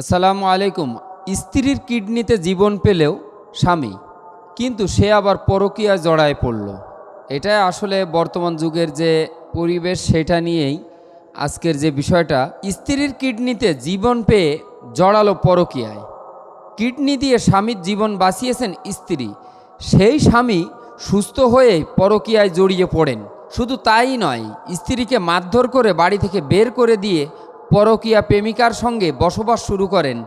আসসালামু আলাইকুম। স্ত্রীর কিডনিতে জীবন পেলেও স্বামী, কিন্তু সে আবার পরকীয়ায় জড়ায় পড়ল। এটাই আসলে বর্তমান যুগের যে পরিবেশ, সেটা নিয়েই আজকের যে বিষয়টা, স্ত্রীর কিডনিতে জীবন পেয়ে জড়ালো পরকীয়ায়। কিডনি দিয়ে স্বামীর জীবন বাঁচিয়েছেন স্ত্রী। সেই স্বামী সুস্থ হয়ে পরকীয়ায় জড়িয়ে পড়েন। শুধু তাই নয়, স্ত্রীকে মারধর করে বাড়ি থেকে বের করে দিয়ে পরকীয়া প্রেমিকার সঙ্গে বসবাস শুরু করেন।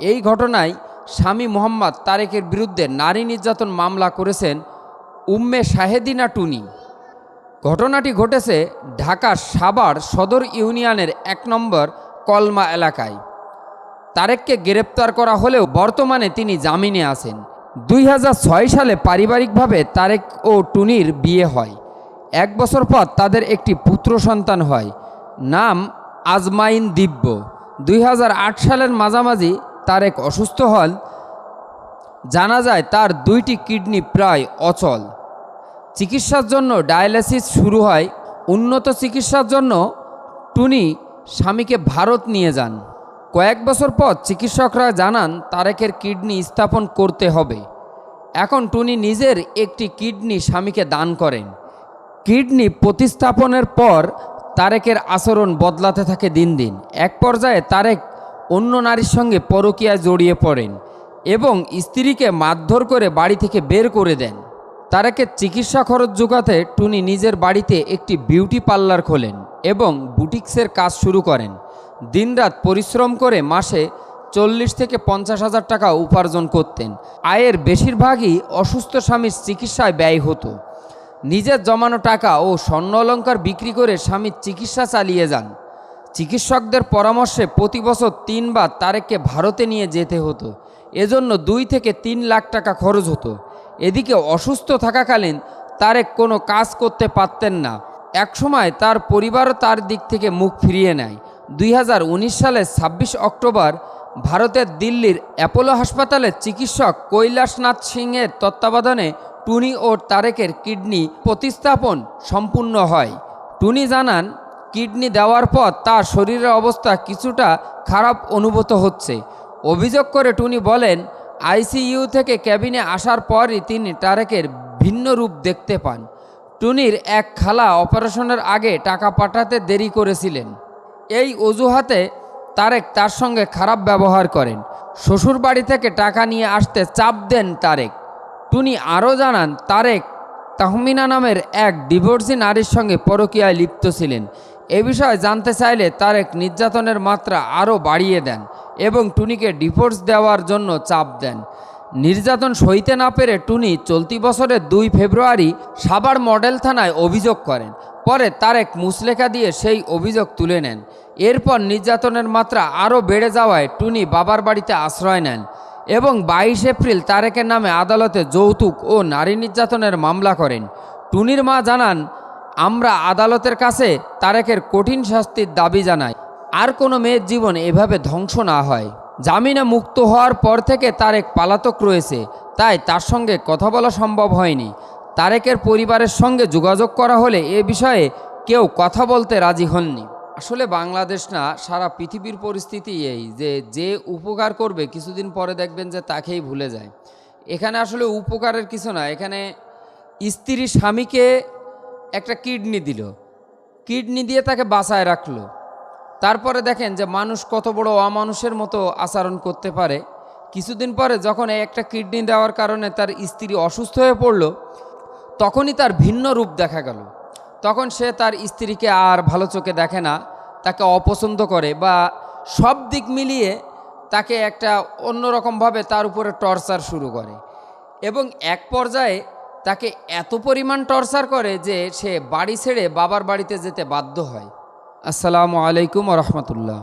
এই ঘটনায় স্বামী মোহাম্মদ তারেকের বিরুদ্ধে নারী নির্যাতন মামলা করেছেন উম্মে শাহেদিনা টুনি। ঘটনাটি ঘটেছে ঢাকার সাভার সদর ইউনিয়নের এক নম্বর কলমা এলাকায়। তারেককে গ্রেপ্তার করা হলেও বর্তমানে তিনি জামিনে আছেন। দুই হাজার ছয় সালে পারিবারিকভাবে তারেক ও টুনির বিয়ে হয়। এক বছর পর তাদের একটি পুত্র সন্তান হয়। নাম আজমাইন দিব্য। দুই হাজার আট সালের মাঝামাঝি তারেক অসুস্থ হন জানা যায় তার দুইটি কিডনি প্রায় অচল। চিকিৎসার জন্য ডায়ালিসিস শুরু হয়। উন্নত চিকিৎসার জন্য টুনি স্বামীকে ভারত নিয়ে যান। কয়েক বছর পর চিকিৎসকরা জানান তারেকের কিডনি স্থাপন করতে হবে। এখন টুনি নিজের একটি কিডনি স্বামীকে দান করেন। কিডনি প্রতিস্থাপনের পর তারেকের আচরণ বদলাতে থাকে দিন দিন। এক পর্যায়ে তারেক অন্য নারীর সঙ্গে পরকিয়ায় জড়িয়ে পড়েন এবং স্ত্রীকে মারধর করে বাড়ি থেকে বের করে দেন। তারেকের চিকিৎসা খরচ জোগাতে টুনি নিজের বাড়িতে একটি বিউটি পার্লার খোলেন এবং বুটিক্সের কাজ শুরু করেন। দিনরাত পরিশ্রম করে মাসে চল্লিশ থেকে পঞ্চাশ হাজার টাকা উপার্জন করতেন। আয়ের বেশিরভাগই অসুস্থ স্বামীর চিকিৎসায় ব্যয় হতো। নিজের জমানো টাকা ও স্বর্ণ অলঙ্কার বিক্রি করে স্বামীর চিকিৎসা চালিয়ে যান। চিকিৎসকদের পরামর্শে প্রতি বছর তিনবার তারেককে ভারতে নিয়ে যেতে হতো। এজন্য দুই থেকে তিন লাখ টাকা খরচ হতো। এদিকে অসুস্থ থাকাকালীন তারেক কোনো কাজ করতে পারতেন না। একসময় তার পরিবারও তার দিক থেকে মুখ ফিরিয়ে নেয়। দুই সালের ছাব্বিশ অক্টোবর ভারতের দিল্লির অ্যাপোলো হাসপাতালের চিকিৎসক কৈলাসনাথ সিংয়ের তত্ত্বাবধানে টুনি ও তারেকের কিডনি প্রতিস্থাপন সম্পূর্ণ হয়। টুনি জানান, কিডনি দেওয়ার পর তার শরীরের অবস্থা কিছুটা খারাপ অনুভূত হচ্ছে। অভিযোগ করে টুনি বলেন, আইসিইউ থেকে ক্যাবিনে আসার পরই তিনি তারেকের ভিন্ন রূপ দেখতে পান। টুনির এক খালা অপারেশনের আগে টাকা পাঠাতে দেরি করেছিলেন। এই অজুহাতে তারেক তার সঙ্গে খারাপ ব্যবহার করেন। শ্বশুর বাড়ি থেকে টাকা নিয়ে আসতে চাপ দেন তারেক। টুনি আরও জানান, তারেক তাহমিনা নামের এক ডিভোর্সি নারীর সঙ্গে পরকীয়ায় লিপ্ত ছিলেন। এ বিষয়ে জানতে চাইলে তারেক নির্যাতনের মাত্রা আরও বাড়িয়ে দেন এবং টুনিকে ডিভোর্স দেওয়ার জন্য চাপ দেন। নির্যাতন সইতে না পেরে টুনি চলতি বছরের দুই ফেব্রুয়ারি সাবার মডেল থানায় অভিযোগ করেন। পরে তারেক মুসলেখা দিয়ে সেই অভিযোগ তুলে নেন। এরপর নির্যাতনের মাত্রা আরও বেড়ে যাওয়ায় টুনি বাবার বাড়িতে আশ্রয় নেন। এবং বাইশ এপ্রিল তারেকের নামে আদালতে যৌতুক ও নারী নির্যাতনের মামলা করেন। টুনির মা জানান, আমরা আদালতের কাছে তারেকের কঠিন শাস্তির দাবি জানাই। আর কোনো মেয়ের জীবন এভাবে ধ্বংস না হয়। জামিনে মুক্ত হওয়ার পর থেকে তারেক পালাতক রয়েছে, তাই তার সঙ্গে কথা বলা সম্ভব হয়নি। তারেকের পরিবারের সঙ্গে যোগাযোগ করা হলে এ বিষয়ে কেউ কথা বলতে রাজি হননি। আসলে বাংলাদেশ না, সারা পৃথিবীর পরিস্থিতি এই যে যে উপকার করবে কিছুদিন পরে দেখবেন যে তাকেই ভুলে যায়। এখানে আসলে উপকারের কিছু না, এখানে স্ত্রী স্বামীকে একটা কিডনি দিল। কিডনি দিয়ে তাকে বাঁচায় রাখল। তারপরে দেখেন যে মানুষ কত বড় অমানুষের মতো আচরণ করতে পারে। কিছুদিন পরে যখন একটা কিডনি দেওয়ার কারণে তার স্ত্রী অসুস্থ হয়ে পড়ল, তখনই তার ভিন্ন রূপ দেখা গেল। তখন সে তার স্ত্রীকে আর ভালো চোখে দেখে না, তাকে অপছন্দ করে বা সব দিক মিলিয়ে তাকে একটা অন্যরকমভাবে তার উপরে টর্চার শুরু করে এবং এক পর্যায়ে তাকে এত পরিমাণ টর্চার করে যে সে বাড়ি ছেড়ে বাবার বাড়িতে যেতে বাধ্য হয়। আসসালামু আলাইকুম রহমতুল্লাহ।